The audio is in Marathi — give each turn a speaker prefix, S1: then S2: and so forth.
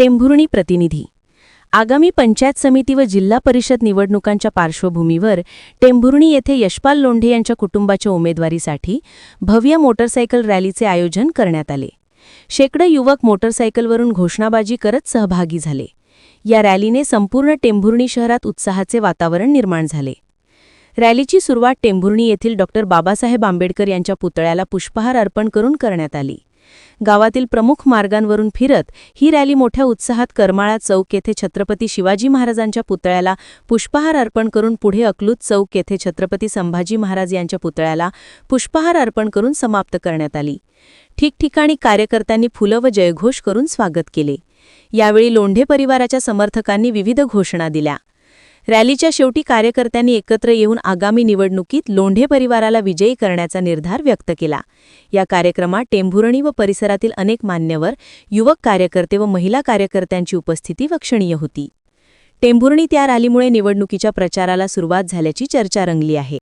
S1: टेंभुर्णी प्रतिनिधी. आगामी पंचायत समिती व जिल्हा परिषद निवडणुकांच्या पार्श्वभूमीवर टेंभुर्णी येथे यशपाल लोंढे यांच्या कुटुंबाच्या उमेदवारीसाठी भव्य मोटरसायकल रॅलीचे आयोजन करण्यात आले. शेकडो युवक मोटरसायकलवरून घोषणाबाजी करत सहभागी झाले. या रॅलीने संपूर्ण टेंभुर्णी शहरात उत्साहाचे वातावरण निर्माण झाले. रॅलीची सुरुवात टेंभुर्णी येथील डॉक्टर बाबासाहेब आंबेडकर यांच्या पुतळ्याला पुष्पहार अर्पण करून करण्यात आली. गावातील प्रमुख मार्गांवरून फिरत ही रॅली मोठ्या उत्साहात करमाळा चौक येथे छत्रपती शिवाजी महाराजांच्या पुतळ्याला पुष्पहार अर्पण करून पुढे अकलूत चौक येथे छत्रपती संभाजी महाराज यांच्या पुतळ्याला पुष्पहार अर्पण करून समाप्त करण्यात आली. ठिकठिकाणी कार्यकर्त्यांनी फुलं व जयघोष करून स्वागत केले. यावेळी लोंढे परिवाराच्या समर्थकांनी विविध घोषणा दिल्या. रॅलीच्या शेवटी कार्यकर्त्यांनी एकत्र येऊन आगामी निवडणुकीत लोंढे परिवाराला विजयी करण्याचा निर्धार व्यक्त केला. या कार्यक्रमात टेंभुर्णी व परिसरातील अनेक मान्यवर युवक कार्यकर्ते व महिला कार्यकर्त्यांची उपस्थिती लक्षणीय होती. टेंभुर्णी त्या रॅलीमुळे निवडणुकीच्या प्रचाराला सुरुवात झाल्याची चर्चा रंगली आहे.